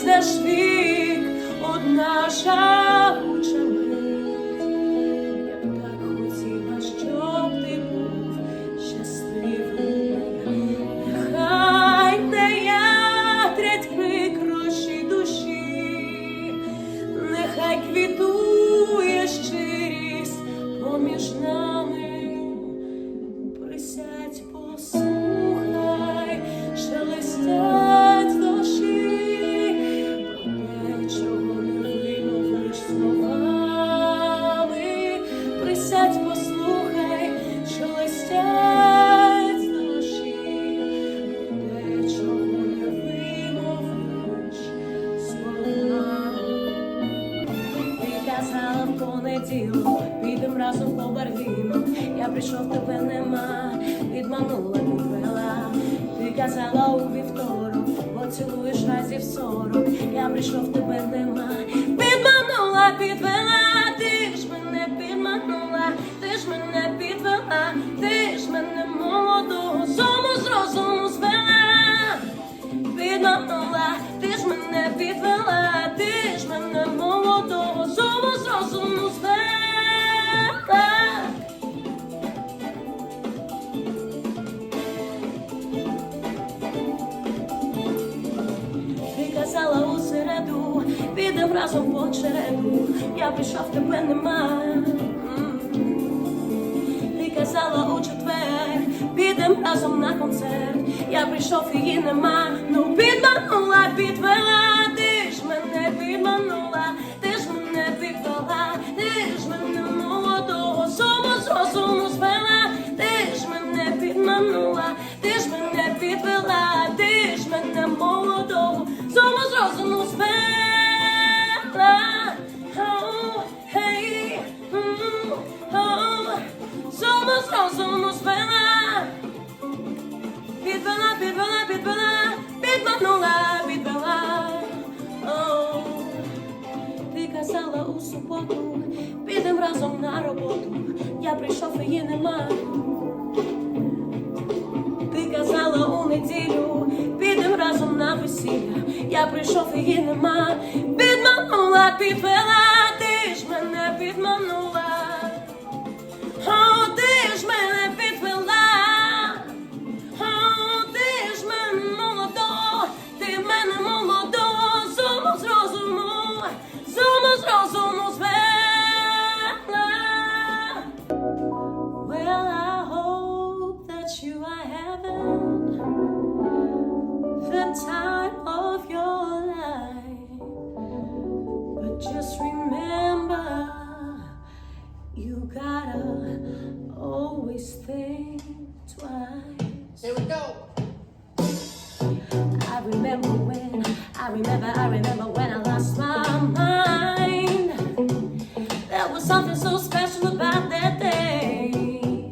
безстрашних, от наша. Прийшов, тебе нема, підманула, підвела. Ти казала у вівторок, поцілуєш разів сорок. Я прийшов, тебе нема, підманула, підвела. Ти ж мене підманула, ти ж мене підвела, ти ж мене молодого зому з розуму звела. Підманула, ти ж мене підвела, ти ж мене молодого разом по череду, я прийшов, тебе нема. Ти казала у четвер, підем разом на концерт, я прийшов, її нема. Ну підманула, підвела, ти ж мене підманула, ти ж мене підвела, ти ж мене молодого сому з розуму звела, ти ж мене підманула, ти ж мене підвела, ти ж мене молодого сому з розуму суботу, підем разом на роботу. Я прийшов, її нема. Ти казала у неділю, підем разом на весілля. Я прийшов, її нема. Підманула, підвела, ти ж мене підманула. You gotta always think twice. Here we go. I remember when, I remember, I remember when I lost my mind. There was something so special about that day.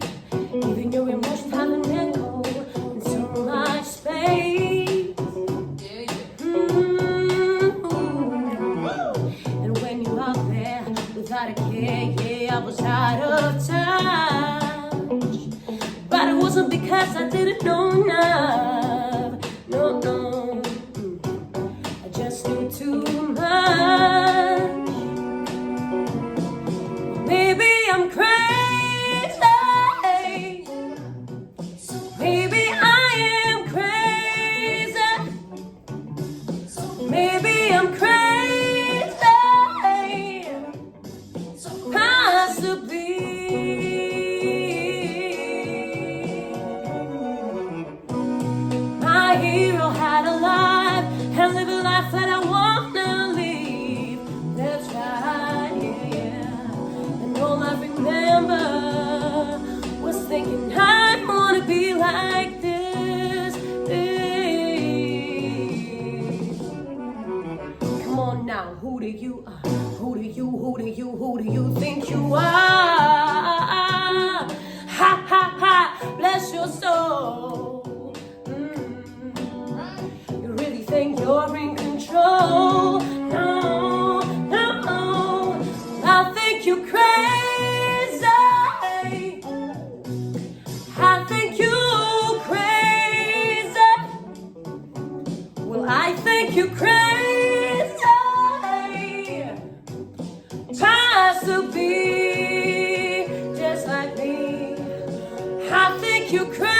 Even your emotions have an echo in so much space. Mm-hmm. And when you out there without a care, yeah, I was out of touch. But it wasn't because I didn't know enough. No, no. I just knew too much. Do you, uh, who do you, who do you, who do you think you are? Ha ha ha, bless your soul. you cry.